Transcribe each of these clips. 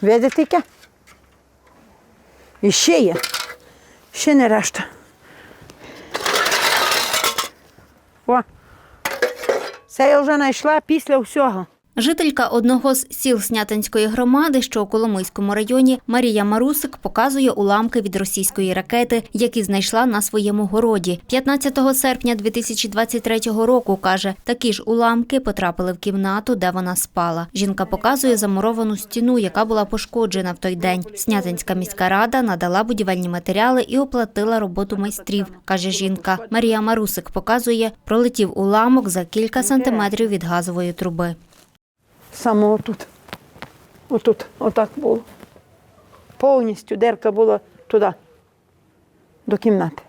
Видите яке? І ще є. Ще не решта. О. Це я вже знайшла після всього. Жителька одного з сіл Снятинської громади, що у Коломийському районі, Марія Марусик показує уламки від російської ракети, які знайшла на своєму городі. 15 серпня 2023 року каже, такі ж уламки потрапили в кімнату, де вона спала. Жінка показує замуровану стіну, яка була пошкоджена в той день. Снятинська міська рада надала будівельні матеріали і оплатила роботу майстрів, каже жінка. Марія Марусик показує, пролетів уламок за кілька сантиметрів від газової труби. Саме отут. Отут. Отак було. Повністю дерка була туди, до кімнати.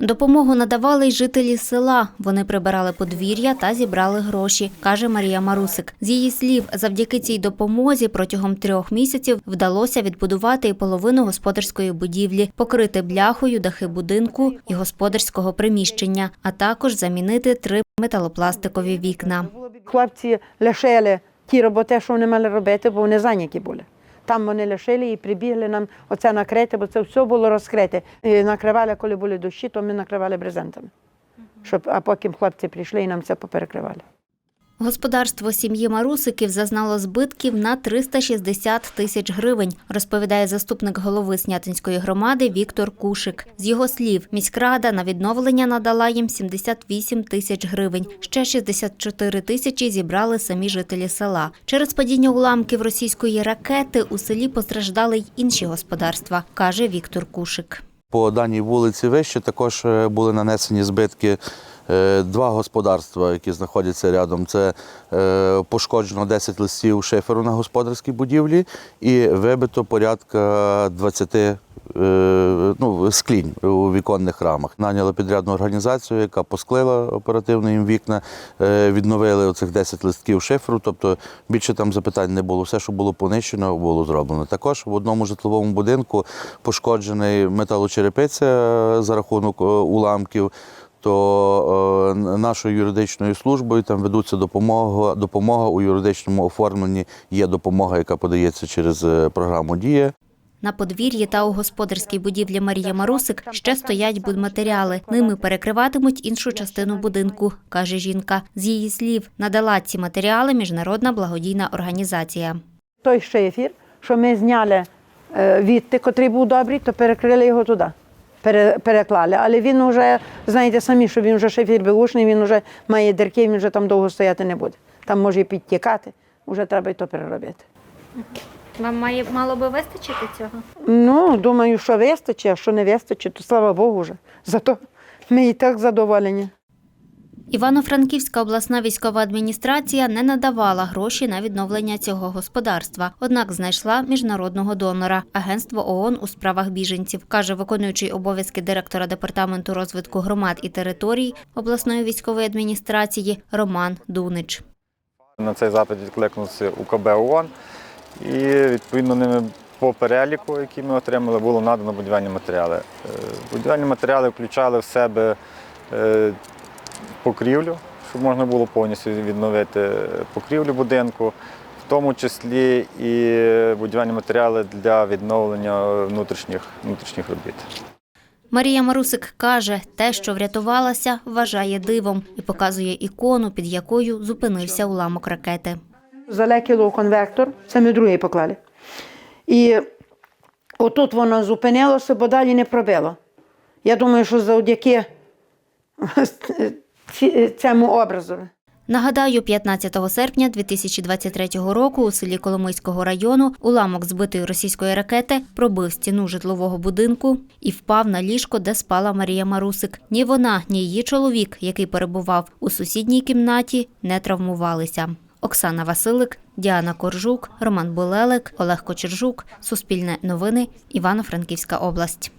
Допомогу надавали й жителі села. Вони прибирали подвір'я та зібрали гроші, каже Марія Марусик. З її слів, завдяки цій допомозі протягом трьох місяців вдалося відбудувати і половину господарської будівлі, покрити бляхою дахи будинку і господарського приміщення, а також замінити три металопластикові вікна. Хлопці лишили ті роботи, що вони мали робити, бо вони зайняті були. Там вони лишили і прибігли нам оце накрити, бо це все було розкрите. І накривали, коли були дощі, то ми накривали брезентами. Щоб, а потім хлопці прийшли і нам це поперекривали. Господарство сім'ї Марусиків зазнало збитків на 360 тисяч гривень, розповідає заступник голови Снятинської громади Віктор Кушик. З його слів, міськрада на відновлення надала їм 78 тисяч гривень. Ще 64 тисячі зібрали самі жителі села. Через падіння уламків російської ракети у селі постраждали й інші господарства, каже Віктор Кушик. По даній вулиці вище також е, були нанесені збитки. Е, Два господарства, які знаходяться рядом, це е, пошкоджено 10 листів шиферу на господарській будівлі і вибито порядка 20 е, ну, склінь у віконних рамах. Наняли підрядну організацію, яка посклила оперативно їм вікна, відновили оцих 10 листків шиферу, тобто більше там запитань не було. Все, що було понищено, було зроблено. Також в одному житловому будинку пошкоджений металочерепиця за рахунок уламків. То е, нашою юридичною службою там ведуться допомога, допомога у юридичному оформленні. Є допомога, яка подається через е, програму Дія. На подвір'ї та у господарській будівлі Марія Марусик ще стоять будматеріали. Ними перекриватимуть іншу частину будинку, каже жінка. З її слів, надала ці матеріали міжнародна благодійна організація. Той шифір, що ми зняли е, відти, котрий був добрий, то перекрили його туди. Пере- Переклали. Але він вже, знаєте самі, що він вже шефір беушний, він вже має дірки, він вже там довго стояти не буде. Там може і підтікати, вже треба і то переробити. Вам має мало би вистачити цього? Ну, думаю, що вистачить, а що не вистачить, то слава Богу вже. Зато ми і так задоволені. Івано-Франківська обласна військова адміністрація не надавала гроші на відновлення цього господарства, однак знайшла міжнародного донора агентство ООН у справах біженців, каже виконуючий обов'язки директора департаменту розвитку громад і територій обласної військової адміністрації Роман Дунич. На цей запит відкликнувся УКБ ООН і відповідно ними по переліку, який ми отримали, було надано будівельні матеріали. Е, Будівельні матеріали включали в себе е, покрівлю, щоб можна було повністю відновити покрівлю будинку, в тому числі і будівельні матеріали для відновлення внутрішніх, внутрішніх робіт. Марія Марусик каже, те, що врятувалася, вважає дивом і показує ікону, під якою зупинився уламок ракети. Залекіло конвектор, це ми другий поклали. І отут воно зупинилося, бо далі не пробило. Я думаю, що завдяки цьому образу. Нагадаю, 15 серпня 2023 року у селі Коломийського району уламок збитої російської ракети пробив стіну житлового будинку і впав на ліжко, де спала Марія Марусик. Ні вона, ні її чоловік, який перебував у сусідній кімнаті, не травмувалися. Оксана Василик, Діана Коржук, Роман Булелик, Олег Кочержук, Суспільне новини, Івано-Франківська область.